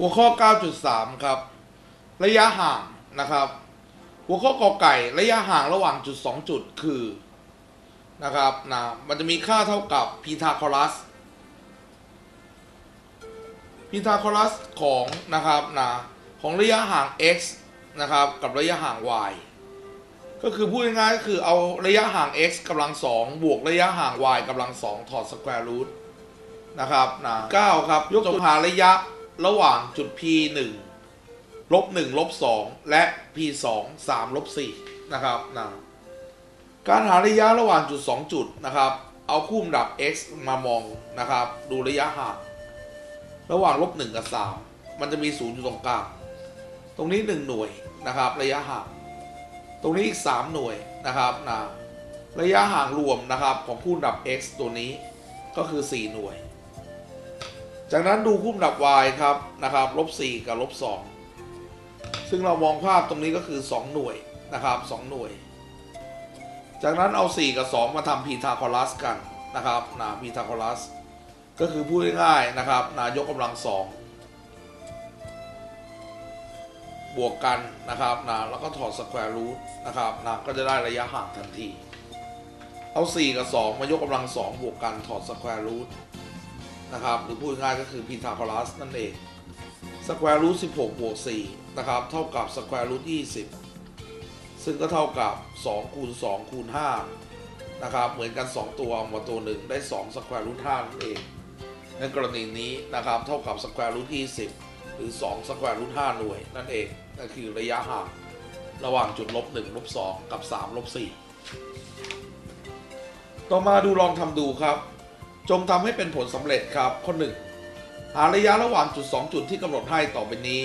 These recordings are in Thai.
หัวข้อ 9.3 ครับ ระยะห่างนะครับ หัวข้อกอไก่ระยะห่างระหว่างจุด 2 จุดคือนะครับนะมันจะมีค่าเท่ากับพีทาคอรัสพีทาคอรัสของนะครับนะของระยะห่าง x นะครับ กับระยะห่าง y ก็คือพูดง่ายๆก็คือเอาระยะห่าง x กำลังสองบวกระยะห่าง y กำลังสองถอดสแควร์รูทนะครับนะ9ครับ ยกตัวหาระยะ ระหว่างจุด p 1ลบ1ลบ2และ p 2 3ลบ4นะครับนะการหาระยะระหว่างจุด 2 จุดนะครับ เอาคู่ดับ x มามองนะครับ ดูระยะห่างระหว่างลบ1กับ 3 มันจะมี0อยู่ตรงกลางตรงนี้ 1 หน่วยนะครับ ระยะห่างตรงนี้อีก 3 หน่วยนะครับนะระยะห่างรวมนะครับของคู่ดับ x ตัวนี้ก็คือ 4 หน่วย จากนั้นดูคู่ดับ y ครับนะครับลบ4กับลบ2ซึ่งเรามองภาพตรงนี้ก็คือ 2 หน่วยนะครับ2หน่วย จากนั้นเอา 4 กับ 2 มาทำพีทาคอรัสกันนะครับนะพีทาคอรัสก็คือพูดง่ายๆนะครับนายกกำลังสองบวกกันนะครับนะแล้วก็ถอดสแควร์รูทนะครับนะก็จะได้ระยะห่างทันที เอา 4 กับ 2 มายกกำลัง 2 บวกกันถอดสแควร์รูท นะครับ หรือพูดง่ายก็คือพีทาคอรัสนั่นเองสแควร์รูท16บบวก4นะครับ เท่ากับสแควร์รูท20ซึ่งก็เท่ากับ2คูณ2คูณ5นะครับ เหมือนกัน 2 ตัวมาตัวหนึ่งได้2สแควร์รูท5นั่นเอง ในกรณีนี้นะครับ เท่ากับสแควร์รูท20หรือ2สแควร์รูท5หน่วยนั่นเองนั่นคือระยะห่างระหว่างจุดลบ1ลบ2กับ3ลบ4ต่อมาดูลองทำดูครับ จงทำให้เป็นผลสำเร็จครับ ข้อ1หาระยะระหว่างจุด 2 จุดที่กำหนดให้ต่อไปนี้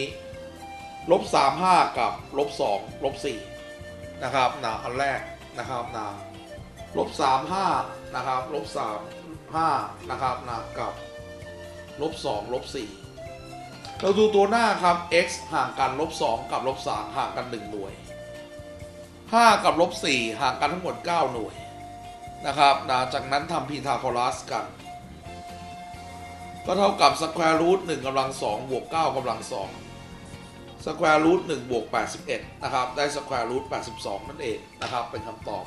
ลบ3 5 กับลบ2ลบ4นะครับนะอันแรกนะครับนะลบ3 5นะครับลบ3 5นะครับนะกับลบ2ลบ4เราดูตัวหน้าครับ x ห่างกันลบ2กับลบ3ห่างกัน 1 หน่วย 5 กับลบ4ห่างกันทั้งหมด 9 หน่วยนะครับนะจากนั้นทำพีทาคอรัสกัน ก็เท่ากับสแควร์รูท1กำลัง2บวก9กำลัง2สแควร์รูท1บวก81นะครับได้สแควร์รูท82นั่นเองนะครับเป็นคำตอบ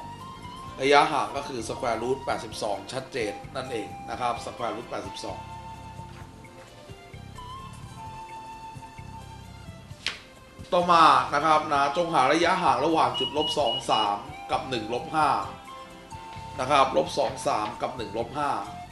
ระยะห่างก็คือสแควร์รูท82ชัดเจนนั่นเองนะครับสแควร์รูท82ต่อมานะครับนะจงหาระยะห่างระหว่างจุดลบ2 3กับ1ลบ5นะครับลบ2 3กับ1ลบ5